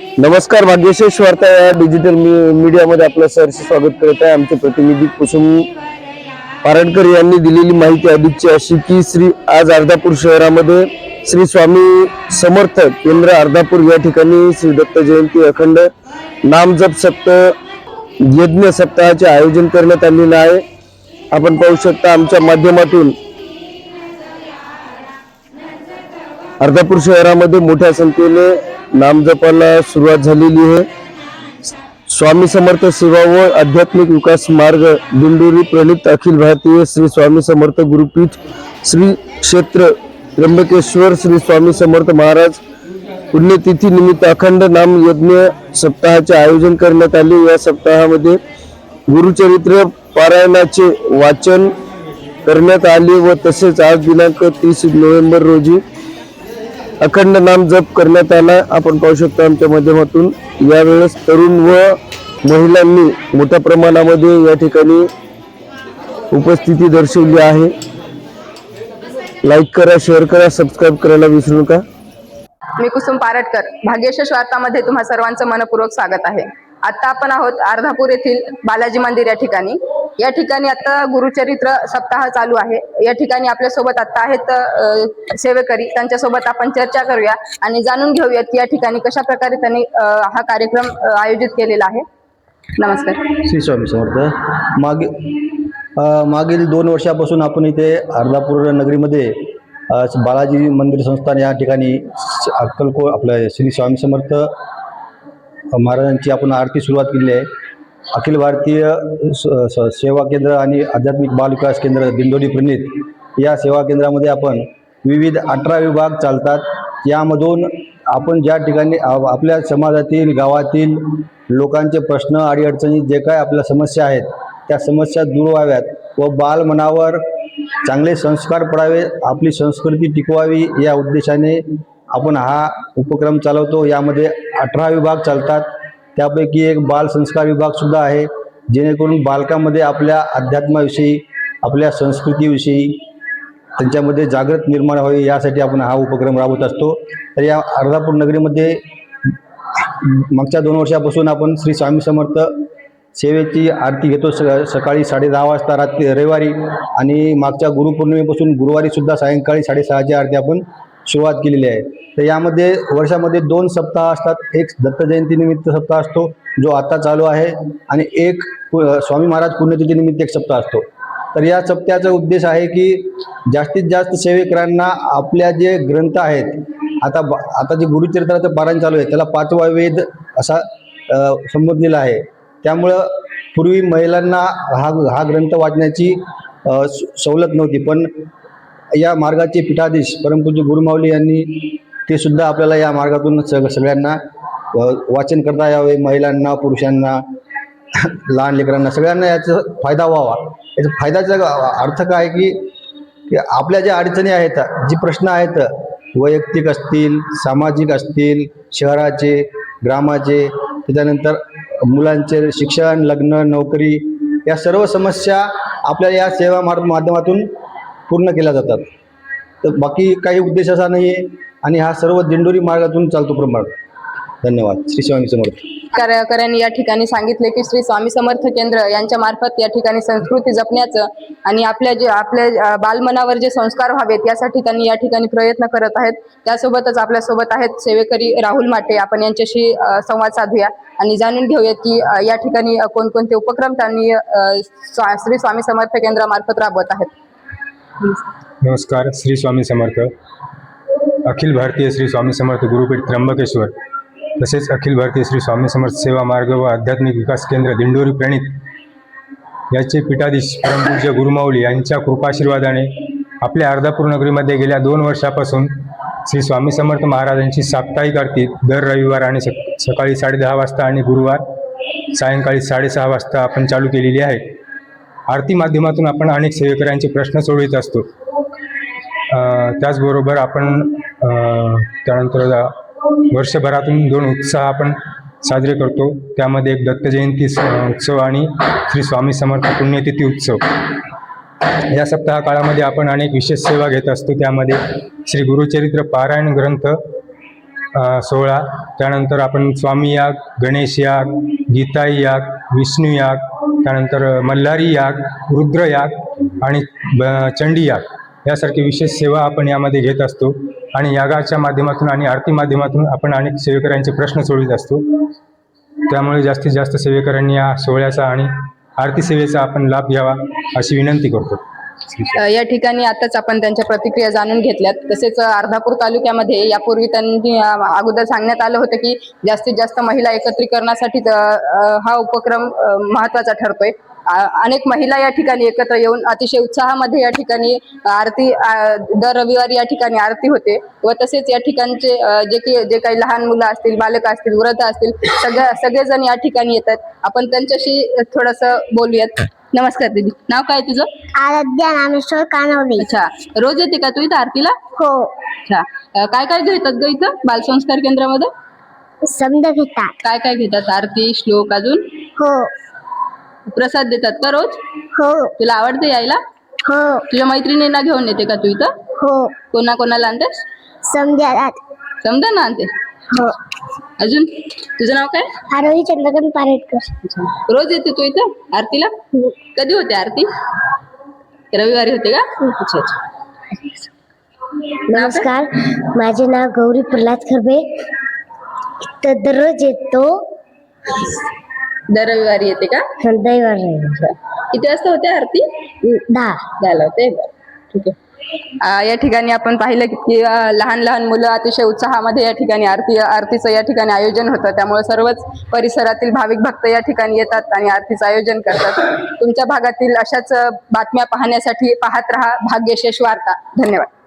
नमस्कार भाग्यशेष वार्ता या डिजिटल मी- मीडियामध्ये आपलं सहर्ष स्वागत करत आहे. आमचे प्रतिनिधी कुसुम पारडकर यांनी दिलेली माहिती अधिकची अशी की श्री आज अर्धापूर शहरामध्ये श्री स्वामी समर्थ केंद्र अर्धापूर या ठिकाणी श्री दत्त जयंती अखंड नामजप सप्त यज्ञ सप्ताहाचे आयोजन करण्यात आलेलं आहे. आपण पाहू शकता आमच्या माध्यमातून अर्धापूर शहरामध्ये मोठ्या संख्येने नामजपाला सुरुवात झालेली आहे. स्वामी समर्थ सेवा व आध्यात्मिक विकास मार्ग दिंडोरी प्रणित अखिल भारतीय श्री स्वामी समर्थ गुरुपीठ श्री क्षेत्र त्र्यंबकेश्वर श्री स्वामी समर्थ महाराज पुण्यतिथी निमित्त अखंड नाम यज्ञ सप्ताहाचे आयोजन करण्यात आले. या सप्ताहामध्ये गुरुचरित्र पारायणाचे वाचन करण्यात आले व तसेच आज दिनांक तीस नोव्हेंबर रोजी अखंड नाम जप करण्यात आला. आपण पाहू शकतो आमच्या माध्यमातून. यावेळेस तरुण व महिलांनी मोठ्या प्रमाणामध्ये या ठिकाणी उपस्थिती दर्शवली आहे. लाईक करा शेअर करा सबस्क्राईब करायला विसरू नका. मी कुसुम पारटकर भाग्यशेष वार्तामध्ये तुम्हा सर्वांचं मनपूर्वक स्वागत आहे. आता आपण आहोत अर्धापूर येथील बालाजी मंदिर या ठिकाणी. या ठिकाणी आता गुरुचरित्र सप्ताह चालू आहे. या ठिकाणी आपल्यासोबत आता आहेत सेवेकरी. त्यांच्यासोबत आपण चर्चा करूया आणि जाणून घेऊयात की या ठिकाणी कशा प्रकारे त्यांनी हा कार्यक्रम आयोजित केलेला आहे. नमस्कार. श्री स्वामी समर्थ. मागे मागील दोन वर्षापासून आपण इथे अर्धापूर नगरीमध्ये बालाजी मंदिर संस्थान या ठिकाणी अक्कलको आपलं श्री स्वामी समर्थ महाराजांची आपण आरती सुरुवात केली आहे. अखिल भारतीय स- स- सेवा केंद्र आणि आध्यात्मिक बाल विकास केंद्र दिंडोरी प्रणित या सेवा केंद्रामध्ये आपण विविध अठरा विभाग चालतात. यामधून आपण ज्या ठिकाणी आपल्या समाजातील गावातील लोकांचे प्रश्न अडीअडचणी जे काय आपल्या समस्या आहेत त्या समस्या दूर व्हाव्यात व बालमनावर चांगले संस्कार पडावे आपली संस्कृती टिकवावी या उद्देशाने आपण हा उपक्रम चालवतो. यामध्ये अठरा विभाग चालतात. त्यापैकी एक बाल संस्कार विभाग सुद्धा आहे जेणेकरून बालकामध्ये आपल्या अध्यात्माविषयी आपल्या संस्कृतीविषयी त्यांच्यामध्ये जागृत निर्माण व्हावी यासाठी आपण हा उपक्रम राबवत असतो. तर या अर्धापूर नगरीमध्ये मागच्या दोन वर्षापासून आपण श्री स्वामी समर्थ सेवेची आरती घेतो. स सकाळी साडे दहा वाजता रात्री रविवारी आणि मागच्या गुरुपौर्णिमेपासून गुरुवारीसुद्धा सायंकाळी साडेसहाची आरती आपण सुरुवात केलेली आहे. तर यामध्ये वर्षामध्ये दोन सप्ताह असतात. एक दत्त सप्ताह असतो जो आता चालू आहे. आणि एक पु- स्वामी महाराज पुण्यतिथीनिमित्त एक सप्ताह असतो. तर या सप्त्याचा उद्देश आहे की जास्तीत जास्त सेवेकरांना आपल्या जे ग्रंथ आहेत आता आता जे गुरुचरित्राचं पारायण चालू आहे त्याला पाचवा वेद असा संबोधलेला आहे. त्यामुळं पूर्वी महिलांना हा हा ग्रंथ वाचण्याची स- सवलत नव्हती. पण या मार्गाचे पीठाधीश परमपूज्य गुरुमाऊली यांनी ते सुद्धा आपल्याला या मार्गातून सग सगळ्यांना वाचन करता यावे महिलांना पुरुषांना लहान लेकरांना सगळ्यांना याचा फायदा व्हावा. याचा फायद्याचा अर्थ काय की की आपल्या ज्या अडचणी आहेत जी प्रश्न आहेत वैयक्तिक असतील सामाजिक असतील शहराचे ग्रामाचे त्याच्यानंतर मुलांचे शिक्षण लग्न नोकरी या सर्व समस्या आपल्या या सेवा माध्यमातून पूर्ण केल्या जातात. तर बाकी काही उद्देश असा नाही आहे आणि हा सर्व दिंडोरी मार्गातून चालतो प्रमाण. धन्यवाद. श्री स्वामी समर्थ. कार्यकर्त्यांनी या ठिकाणी सांगितले की श्री स्वामी समर्थ केंद्र यांच्या मार्फत या ठिकाणी संस्कृती जपण्याचं आणि आपल्या जे आपल्या बालमनावर जे संस्कार व्हावेत यासाठी त्यांनी या ठिकाणी प्रयत्न करत आहेत. त्यासोबतच आपल्यासोबत आहेत सेवेकरी राहुल माटे. आपण यांच्याशी संवाद साधूया आणि जाणून घेऊयात की या ठिकाणी कोणकोणते उपक्रम त्यांनी स्वा- श्री स्वामी समर्थ केंद्रामार्फत राबवत आहेत. नमस्कार श्री स्वामी समर्थ. अखिल भारतीय श्री स्वामी समर्थ गुरुपीठ त्र्यंबकेश्वर. तसेच अखिल भारतीय श्री स्वामी समर्थ सेवा मार्ग व आध्यात्मिक विकास केंद्र दिंडोरी प्रणित. याचे पीठाधीश परमपूज्य गुरुमाऊली यांच्या कृपाशीर्वादाने आपल्या अर्धापूर नगरीमध्ये गेल्या दोन वर्षापासून श्री स्वामी समर्थ महाराजांची साप्ताहिक आरती दर रविवार आणि सकाळी साडेदहा वाजता आणि गुरुवार सायंकाळी साडेसहा वाजता आपण चालू केलेली आहे. आरती माध्यमातून आपण अनेक सेवेकऱ्यांचे प्रश्न सोडवित असतो. त्याचबरोबर आपण त्यानंतर वर्षभरातून दोन उत्साह आपण साजरे करतो. त्यामध्ये एक दत्त जयंती स- उत्सव आणि श्री स्वामी समर्थ पुण्यतिथी उत्सव. या सप्ताह काळामध्ये आपण अनेक विशेष सेवा घेत असतो. त्यामध्ये श्री गुरुचरित्र पारायण ग्रंथ सोहळा त्यानंतर आपण स्वामी याग गणेश याग गीताई याग विष्णू याग त्यानंतर मल्हारी याग रुद्र याग आणि ब- चंडी याग यासारखी विशेष सेवा आपण यामध्ये घेत असतो. आणि यागाच्या माध्यमातून आणि आरती माध्यमातून आपण अनेक सेवेकरांचे प्रश्न सोडवित असतो. त्यामुळे जास्तीत जास्त सेवेकरांनी या सोहळ्याचा आणि आरती सेवेचा आपण लाभ घ्यावा अशी विनंती करतो. या ठिकाणी आताच आपण त्यांच्या प्रतिक्रिया जाणून घेतल्यात. तसेच अर्धापूर तालुक्यामध्ये यापूर्वी त्यांनी अगोदर सांगण्यात आलं होतं की जास्तीत जास्त महिला एकत्रीकरणासाठी हा उपक्रम महत्त्वाचा ठरतोय. अनेक महिला या ठिकाणी एकत्र येऊन अतिशय उत्साहामध्ये या ठिकाणी आरती दर रविवारी या ठिकाणी आरती होते व तसेच या ठिकाणचे जे की जे काही लहान मुलं असतील बालक असतील वृद्ध असतील सगळ्या सगळेजण या ठिकाणी येतात. आपण त्यांच्याशी थोडस बोलूयात. नमस्कार दीदी. नाव काय तुझं? आराध्या रामेश्वर कानवली अच्छा. रोज येते का तू इथं आरतीला? हो. अच्छा. अं, काय काय घेतात ग इथं? बालसंस्कार केंद्रामध्ये? समज घेतात. काय काय घेतात? आरती श्लोक अजून? हो. प्रसाद देतात का रोज? हो. तुला आवडते यायला? हो. तुझ्या मैत्रिणींना घेऊन येते का तू इथं? हो. कोणा कोणाला आणतेस समजात समजा ना आणते? हो. अजून? तुझं नाव काय? आरोही चंद्रकांत पारेटकर. रोज येते तू इथं? आरतीला? कधी होते आरती? रविवारी होते का? अच्छा अच्छा. नमस्कार. माझे नाव गौरी प्रल्हाद खरबे. तर दररोज येतो. दर रविवारी येते का? दैवार रविवार. किती वाजता होते आरती? दहा. झालं होते? बरं. ठीक आहे. या ठिकाणी आपण पाहिलं की लहान लहान मुलं अतिशय उत्साहामध्ये या ठिकाणी आरती आरतीचं या ठिकाणी आयोजन होतं. त्यामुळे सर्वच परिसरातील भाविक भक्त या ठिकाणी येतात आणि आरतीचं आयोजन करतात. तुमच्या भागातील अशाच बातम्या पाहण्यासाठी पाहत रहा भाग्यशेष वार्ता. धन्यवाद.